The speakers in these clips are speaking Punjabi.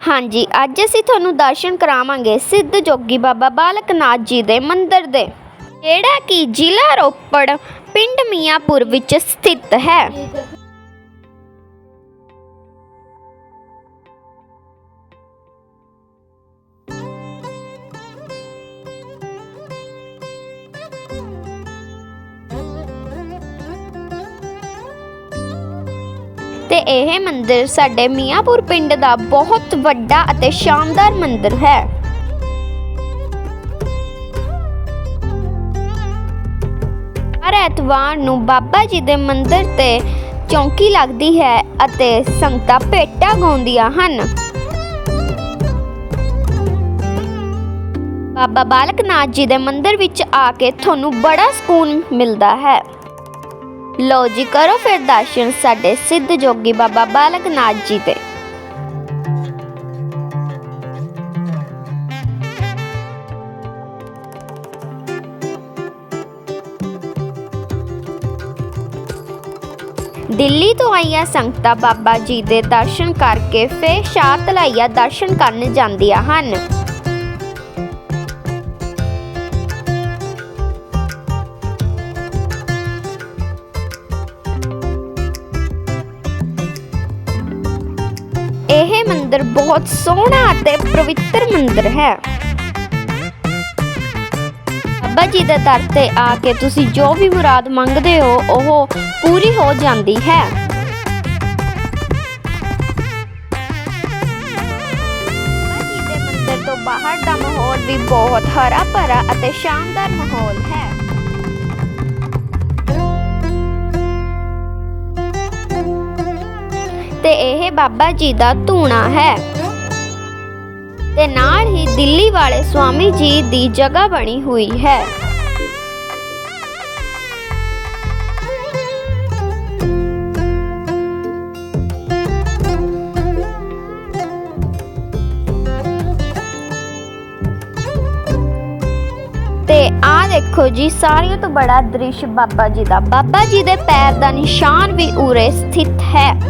ਹਾਂਜੀ, ਅੱਜ ਅਸੀਂ ਤੁਹਾਨੂੰ ਦਰਸ਼ਨ ਕਰਾਵਾਂਗੇ ਸਿੱਧ ਜੋਗੀ ਬਾਬਾ ਬਾਲਕ ਨਾਥ ਜੀ ਦੇ ਮੰਦਿਰ ਦੇ, ਜਿਹੜਾ ਕਿ ਜ਼ਿਲ੍ਹਾ ਰੋਪੜ, ਪਿੰਡ ਮੀਆਂਪੁਰ ਵਿੱਚ ਸਥਿਤ ਹੈ। ਇਹ ਮੰਦਿਰ ਸਾਡੇ ਮੀਆਂਪੁਰ ਪਿੰਡ ਦਾ ਬਹੁਤ ਵੱਡਾ ਅਤੇ ਸ਼ਾਨਦਾਰ ਮੰਦਿਰ ਹੈ। ਹਰ ਐਤਵਾਰ ਨੂੰ ਬਾਬਾ ਜੀ ਦੇ ਮੰਦਿਰ ਤੇ ਚੌਂਕੀ ਲੱਗਦੀ ਹੈ ਅਤੇ ਸੰਗਤਾਂ ਭੇਟਾ ਗਾਉਂਦੀਆਂ ਹਨ। ਬਾਬਾ ਬਾਲਕ ਨਾਥ ਜੀ ਦੇ ਮੰਦਿਰ ਵਿੱਚ ਆ ਕੇ ਤੁਹਾਨੂੰ ਬੜਾ ਸਕੂਨ ਮਿਲਦਾ ਹੈ। ਲੋ ਜੀ, ਕਰੋ ਫਿਰ ਦਰਸ਼ਨ ਸਾਡੇ ਸਿੱਧ ਜੋਗੀ ਬਾਬਾ ਬਾਲਕ ਨਾਥ ਜੀ ਦੇ। ਦਿੱਲੀ ਤੋਂ ਆਈਆਂ ਸੰਗਤਾਂ ਬਾਬਾ ਜੀ ਦੇ ਦਰਸ਼ਨ ਕਰਕੇ ਫਿਰ ਸ਼ਾਤਲਾਈਆ ਦਰਸ਼ਨ ਕਰਨ ਜਾਂਦੀਆਂ ਹਨ। ਇਹ ਮੰਦਿਰ ਬਹੁਤ ਸੋਹਣਾ ਅਤੇ ਪਵਿੱਤਰ ਮੰਦਿਰ ਹੈ। ਬਾਬਾ ਜੀ ਦੇ ਦਰ ਤੇ ਆ ਕੇ ਤੁਸੀਂ ਜੋ ਵੀ ਮੁਰਾਦ ਮੰਗਦੇ ਹੋ, ਉਹ ਪੂਰੀ ਹੋ ਜਾਂਦੀ ਹੈ। ਬਾਹਰ ਦਾ ਮਾਹੌਲ ਵੀ ਬਹੁਤ ਹਰਾ ਭਰਾ ਅਤੇ ਸ਼ਾਨਦਾਰ ਮਾਹੌਲ ਹੈ। ਤੇ ਇਹ ਬਾਬਾ ਜੀ ਦਾ ਧੂਣਾ ਹੈ। ਤੇ ਨਾਲ ਹੀ ਦਿੱਲੀ ਵਾਲੇ ਸਵਾਮੀ ਜੀ ਦੀ ਜਗ੍ਹਾ ਬਣੀ ਹੋਈ ਹੈ। ਤੇ ਆ ਦੇਖੋ ਜੀ, ਸਾਰਿਆਂ ਤੋਂ ਬੜਾ ਦ੍ਰਿਸ਼ ਬਾਬਾ ਜੀ ਦਾ। ਬਾਬਾ ਜੀ ਦੇ ਪੈਰ ਦਾ ਨਿਸ਼ਾਨ ਵੀ ਉਰੇ ਸਥਿਤ ਹੈ।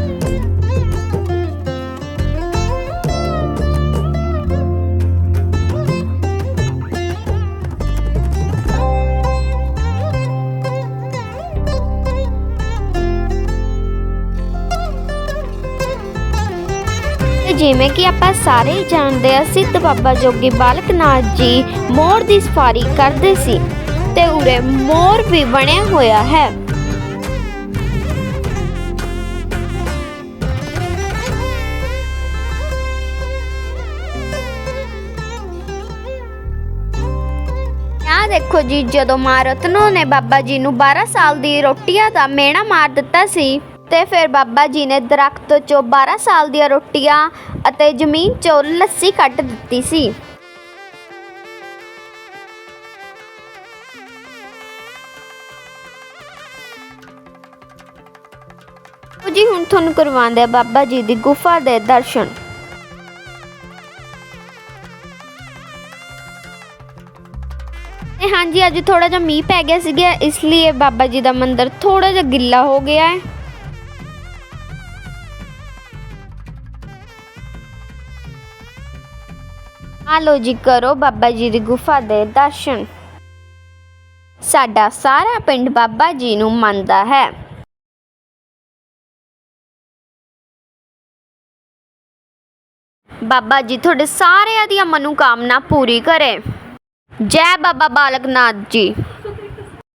ਤੇ ਜਿਵੇਂ ਕਿ ਆਪਾਂ ਸਾਰੇ ਹੀ ਜਾਣਦੇ ਆ, ਸਿੱਧ ਬਾਬਾ ਜੋਗੀ ਬਾਲਕ ਨਾਥ ਜੀ ਮੋਰ ਦੀ ਸਫਾਰੀ ਕਰਦੇ ਸੀ ਤੇ ਉਰੇ ਮੋਰ ਵੀ ਬਣਿਆ ਹੋਇਆ ਹੈ। ਆ ਦੇਖੋ ਜੀ, ਜਦੋਂ ਮਾਂ ਰਤਨੋ ਨੇ ਬਾਬਾ ਜੀ ਨੂੰ 12 ਸਾਲ ਦੀ ਰੋਟੀਆਂ ਦਾ ਮੇਣਾ ਮਾਰ ਦਿੱਤਾ ਸੀ ਤੇ ਫਿਰ ਬਾਬਾ ਜੀ ਨੇ ਦਰਖਤ ਚੋਂ 12 ਸਾਲ ਦੀਆਂ ਰੋਟੀਆਂ ਅਤੇ ਜ਼ਮੀਨ ਚੋਂ ਲੱਸੀ ਕੱਢ ਦਿੱਤੀ ਸੀ। ਜੀ, ਹੁਣ ਤੁਹਾਨੂੰ ਕਰਵਾਉਂਦੇ ਆ ਬਾਬਾ ਜੀ ਦੀ ਗੁਫਾ ਦੇ ਦਰਸ਼ਨ। ਤੇ ਹਾਂਜੀ, ਅੱਜ ਥੋੜਾ ਜਿਹਾ ਮੀਂਹ ਪੈ ਗਿਆ ਸੀਗਾ, ਇਸ ਲਈ ਬਾਬਾ ਜੀ ਦਾ ਮੰਦਿਰ ਥੋੜਾ ਜਿਹਾ ਗਿੱਲਾ ਹੋ ਗਿਆ ਹੈ। ਆ ਲੋ ਜੀ, ਕਰੋ ਬਾਬਾ ਜੀ ਦੀ ਗੁਫਾ ਦੇ ਦਰਸ਼ਨ। ਸਾਡਾ ਸਾਰਾ ਪਿੰਡ ਬਾਬਾ ਜੀ ਨੂੰ ਮੰਨਦਾ ਹੈ। ਬਾਬਾ ਜੀ ਤੁਹਾਡੇ ਸਾਰਿਆਂ ਦੀਆਂ ਮਨੋਕਾਮਨਾ ਪੂਰੀ ਕਰੇ। ਜੈ ਬਾਬਾ ਬਾਲਕ ਨਾਥ ਜੀ।